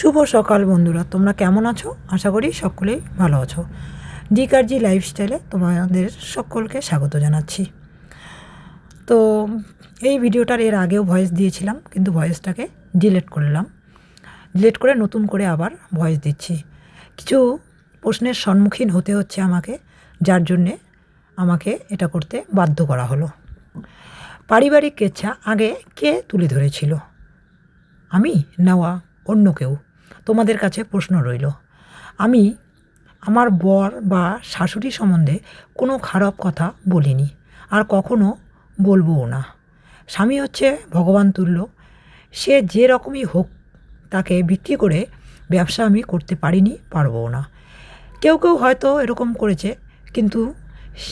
শুভ সকাল বন্ধুরা, তোমরা কেমন আছো? আশা করি সকলেই ভালো আছো। ডিকারজি লাইফস্টাইলে তোমাদের সকলকে স্বাগত জানাচ্ছি। তো এই ভিডিওটার এর আগেও ভয়েস দিয়েছিলাম, কিন্তু ভয়েসটাকে ডিলেট করলাম। ডিলেট করে নতুন করে আবার ভয়েস দিচ্ছি। কিছু প্রশ্নের সম্মুখীন হতে হচ্ছে আমাকে, যার জন্যে আমাকে এটা করতে বাধ্য করা হলো। পারিবারিক কেচ্ছা আগে কে তুলে ধরেছিল? আমি নেওয়া অন্য কেউ? তোমাদের কাছে প্রশ্ন রইল। আমি আমার বর বা শাশুড়ি সম্বন্ধে কোনো খারাপ কথা বলিনি, আর কখনো বলবোও না। স্বামী হচ্ছে ভগবান তুল্য। সে যে রকমই হোক তাকে বিক্রি করে ব্যবসা আমি করতে পারিনি, পারবও না। কেউ কেউ হয়তো এরকম করেছে, কিন্তু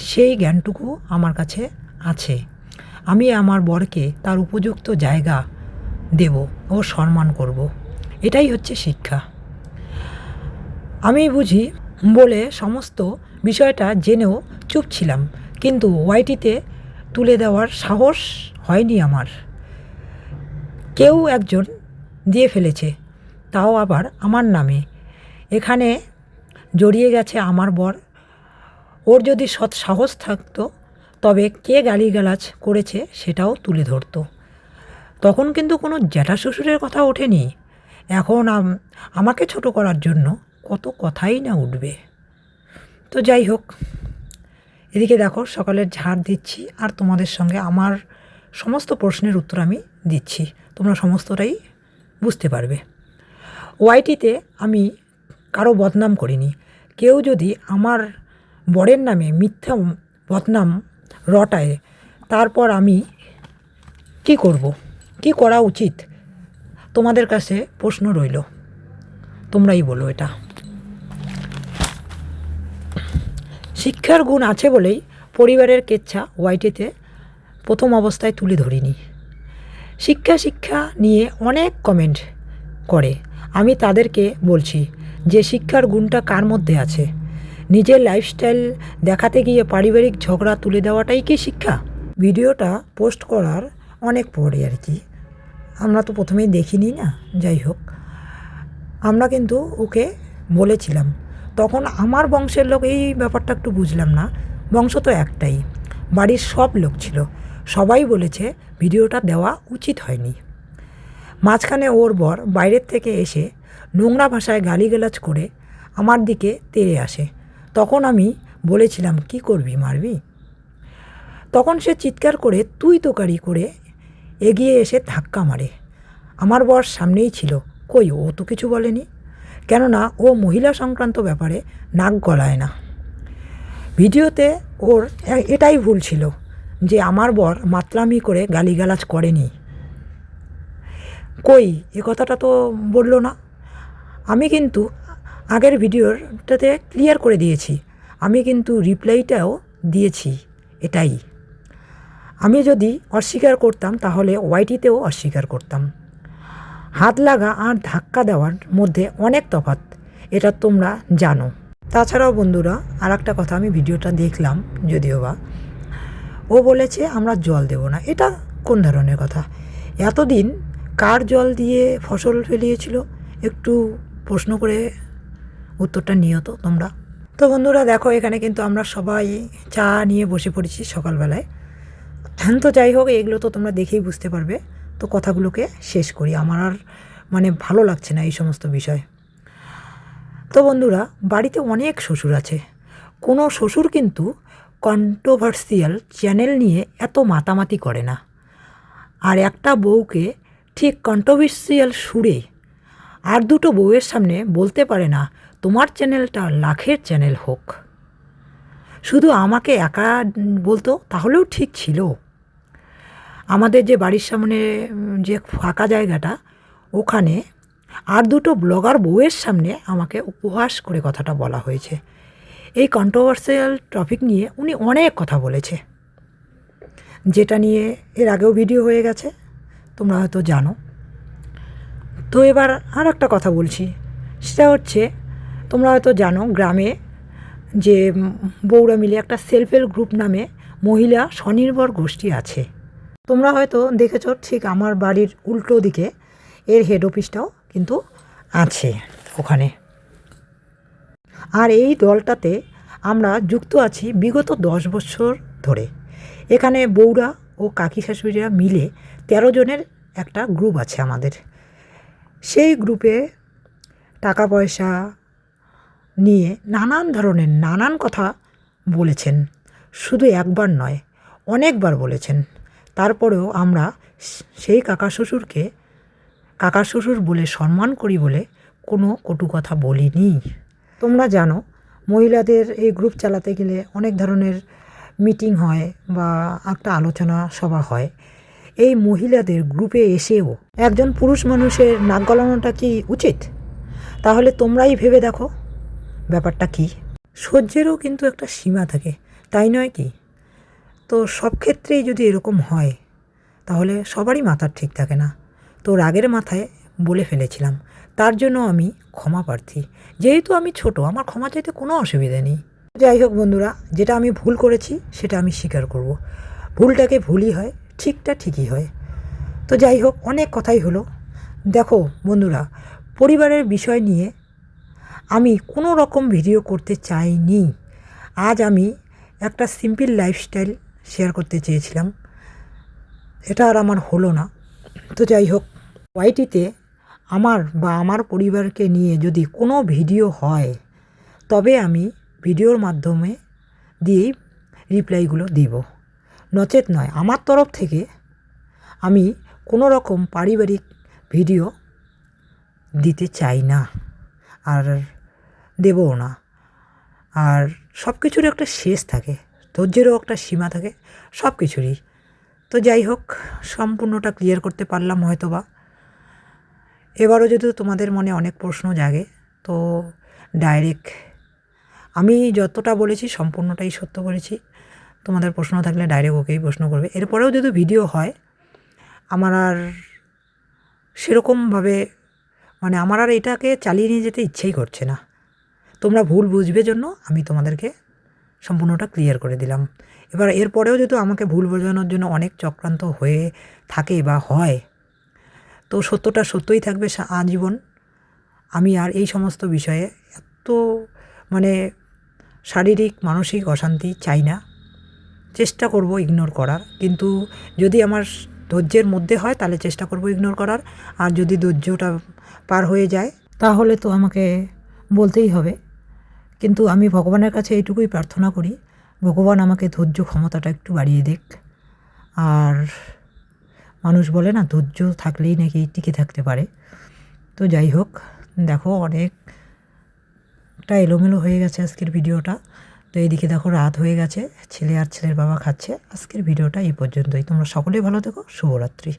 সেই জ্ঞানটুকু আমার কাছে আছে। আমি আমার বরকে তার উপযুক্ত জায়গা দেব ও সম্মান করব। এটাই হচ্ছে শিক্ষা। আমি বুঝি বলে সমস্ত বিষয়টা জেনেও চুপ ছিলাম, কিন্তু ওয়াইটিতে তুলে দেওয়ার সাহস হয়নি আমার। কেউ একজন দিয়ে ফেলেছে, তাও আবার আমার নামে। এখানে জড়িয়ে গেছে আমার বর। ওর যদি সৎ সাহস থাকতো, তবে কে গালিগালাজ করেছে সেটাও তুলে ধরতো। তখন কিন্তু কোনো জ্যাঠা শ্বশুরের কথা ওঠেনি। এখন আমাকে ছোট করার জন্য কত কথাই না উঠবে। তো যাই হোক, এদিকে দেখো সকালের ঝাড় দিচ্ছি আর তোমাদের সঙ্গে আমার সমস্ত প্রশ্নের উত্তর আমি দিচ্ছি। তোমরা সমস্তটাই বুঝতে পারবে। ওয়াইটিতে আমি কারও বদনাম করিনি। কেউ যদি আমার বরের নামে মিথ্যা বদনাম রটায়, তারপর আমি কি করব? কি করা উচিত? তোমাদের কাছে প্রশ্ন রইল। তোমরাই বলো এটা। শিক্ষার গুণ আছে বলেই পরিবারের কেচ্ছা ওয়াইটিতে প্রথম অবস্থায় তুলে ধরিনি। শিক্ষা শিক্ষা নিয়ে অনেক কমেন্ট করে। আমি তাদেরকে বলছি যে শিক্ষার গুণটা কার মধ্যে আছে? নিজের লাইফস্টাইল দেখাতে গিয়ে পারিবারিক ঝগড়া তুলে দেওয়াটাই কি শিক্ষা? ভিডিওটা পোস্ট করার অনেক পরে আর কি। আমরা তো প্রথমেই দেখিনি না, যাই হোক। আমরা কিন্তু ওকে বলেছিলাম। তখন আমার বংশের লোক, এই ব্যাপারটা একটু বুঝলাম না। বংশ তো একটাই, বাড়ির সব লোক ছিল। সবাই বলেছে ভিডিওটা দেওয়া উচিত হয়নি। মাঝখানে ওর বর বাইরের থেকে এসে নোংরা ভাষায় গালিগালাজ করে আমার দিকে তেড়ে আসে। তখন আমি বলেছিলাম, কি করবি মারবি? তখন সে চিৎকার করে, তুই তোকারি করে এগিয়ে এসে ধাক্কা মারে। আমার বর সামনেই ছিল। কই, ও তো কিছু বলেনি? কেননা ও মহিলা সংক্রান্ত ব্যাপারে নাক গলায় না। ভিডিওতে ওর এটাই ভুল ছিল যে আমার বর মাতলামি করে গালিগালাজ করেনি। কই, এ কথাটা তো বলল না। আমি কিন্তু আগের ভিডিওটাতে ক্লিয়ার করে দিয়েছি। আমি কিন্তু রিপ্লাইটাও দিয়েছি। এটাই। আমি যদি অস্বীকার করতাম, তাহলে ওয়াইটিতেও অস্বীকার করতাম। হাত লাগা আর ধাক্কা দেওয়ার মধ্যে অনেক তফাৎ, এটা তোমরা জানো। তাছাড়াও বন্ধুরা আর একটা কথা আমি ভিডিওটা দেখলাম যদিও বা, ও বলেছে আমরা জল দেব না। এটা কোন ধরনের কথা? এতদিন কার জল দিয়ে ফসল ফেলিয়েছিল? একটু প্রশ্ন করে উত্তরটা নিও তো তোমরা। তো বন্ধুরা, দেখো এখানে কিন্তু আমরা সবাই চা নিয়ে বসে পড়েছি সকালবেলায়। তো যাই হোক, এগুলো তো তোমরা দেখেই বুঝতে পারবে। তো কথাগুলোকে শেষ করি। আমার আর মানে ভালো লাগছে না এই সমস্ত বিষয়। তো বন্ধুরা, বাড়িতে অনেক শ্বশুর আছে। কোনো শ্বশুর কিন্তু কন্ট্রোভার্সিয়াল চ্যানেল নিয়ে এত মাতামাতি করে না। আর একটা বউকে ঠিক কন্ট্রোভার্সিয়াল সুরে আর দুটো বউয়ের সামনে বলতে পারে না, তোমার চ্যানেলটা লাখের চ্যানেল হোক। শুধু আমাকে একা বলতো, তাহলেও ঠিক ছিল। আমাদের যে বাড়ির সামনে যে ফাঁকা জায়গাটা, ওখানে আর দুটো ব্লগার বউয়ের সামনে আমাকে উপহাস করে কথাটা বলা হয়েছে। এই কন্ট্রোভার্সিয়াল টপিক নিয়ে উনি অনেক কথা বলেছে। যেটা নিয়ে এর আগেও ভিডিও হয়ে গেছে, তোমরা হয়তো জানো। তো এবার আর একটা কথা বলছি। সেটা হচ্ছে, তোমরা হয়তো জানো গ্রামে যে বউরা মিলে একটা সেলফ হেল্প গ্রুপ নামে মহিলা স্বনির্ভর গোষ্ঠী আছে। তোমরা হয়তো দেখেছ ঠিক আমার বাড়ির উল্টো দিকে এর হেড অফিসটাও কিন্তু আছে ওখানে। আর এই দলটাতে আমরা যুক্ত আছি বিগত দশ বছর ধরে। এখানে বউরা ও কাকি শাশুড়িরা মিলে তেরো জনের একটা গ্রুপ আছে আমাদের। সেই গ্রুপে টাকা পয়সা নিয়ে নানান ধরনের নানান কথা বলেছেন। শুধু একবার নয়, অনেকবার বলেছেন। তারপরেও আমরা সেই কাকা শ্বশুরকে, কাকা শ্বশুর বলে সম্মান করি বলে কোনো কটু কথা বলিনি। তোমরা জানো, মহিলাদের এই গ্রুপ চালাতে গেলে অনেক ধরনের মিটিং হয় বা একটা আলোচনা সভা হয়। এই মহিলাদের গ্রুপে এসেও একজন পুরুষ মানুষের নাক গলানোটা কি উচিত? তাহলে তোমরাই ভেবে দেখো। ব্যাপারটা কি? সহ্যেরও কিন্তু একটা সীমা থাকে, তাই নয় কি? তো সব ক্ষেত্রেই যদি এরকম হয়, তাহলে সবারই মাথার ঠিক থাকে না। তো রাগের মাথায় বলে ফেলেছিলাম, তার জন্য আমি ক্ষমা প্রার্থী। যেহেতু আমি ছোট, আমার ক্ষমা চাইতে কোনো অসুবিধা নেই। যাই হোক বন্ধুরা, যেটা আমি ভুল করেছি, সেটা আমি স্বীকার করব। ভুলটাকে ভুলই হয়, ঠিকটা ঠিকই হয়। তো যাই হোক, অনেক কথাই হলো। দেখো বন্ধুরা, পরিবারের বিষয় নিয়ে আমি কোনো রকম ভিডিও করতে চাইনি। আজ আমি একটা সিম্পল লাইফস্টাইল শেয়ার করতে চেয়েছিলাম। এটা আর আমার হলো না। তো যাই হোক ওয়াইটিতে আমার বা আমার পরিবারকে নিয়ে যদি কোনো ভিডিও হয়, তবে আমি ভিডিওর মাধ্যমে দিয়েই রিপ্লাইগুলো দিব। নচেত নয়, আমার তরফ থেকে আমি কোনো রকম পারিবারিক ভিডিও দিতে চাই না, আর দেবও না। আর সব কিছুর একটা শেষ থাকে। ধৈর্যেরও একটা সীমা থাকে সব কিছুরই তো যাই হোক, সম্পূর্ণটা ক্লিয়ার করতে পারলাম হয়তো বা এবারও যদি তোমাদের মনে অনেক প্রশ্ন জাগে, তো ডাইরেক্ট আমি যতটা বলেছি সম্পূর্ণটাই সত্য বলেছি। তোমাদের প্রশ্ন থাকলে ডাইরেক্ট ওকেই প্রশ্ন করবে। এরপরেও যদি ভিডিও হয়, আমার আর সেরকমভাবে মানে আমার আর এটাকে চালিয়ে নিয়ে যেতে ইচ্ছেই করছে না। তোমরা ভুল বুঝবে জন্য আমি তোমাদেরকে সম্পূর্ণটা ক্লিয়ার করে দিলাম। এবার এরপরেও যেহেতু আমাকে ভুল বোঝানোর জন্য অনেক চক্রান্ত হয়ে থাকে বা হয়, তো সত্যটা সত্যই থাকবে আজীবন। আমি আর এই সমস্ত বিষয়ে এত মানে শারীরিক, মানসিক অশান্তি চাই না। চেষ্টা করব ইগনোর করার। কিন্তু যদি আমার ধৈর্যের মধ্যে হয়, তাহলে চেষ্টা করব ইগনোর করার। আর যদি ধৈর্যটা পার হয়ে যায়, তাহলে তো আমাকে বলতেই হবে। কিন্তু আমি ভগবানের কাছে এইটুকুই প্রার্থনা করি, ভগবান আমাকে ধৈর্য ক্ষমতাটা একটু বাড়িয়ে দিক। আর মানুষ বলে না, ধৈর্য থাকলেই নাকি টিকে থাকতে পারে। তো যাই হোক, দেখো অনেকটা এলোমেলো হয়ে গেছে আজকের ভিডিওটা। তো এইদিকে দেখো রাত হয়ে গেছে, ছেলে আর ছেলের বাবা খাচ্ছে। আজকের ভিডিওটা এই পর্যন্তই। তোমরা সকলেই ভালো থেকো, শুভরাত্রি।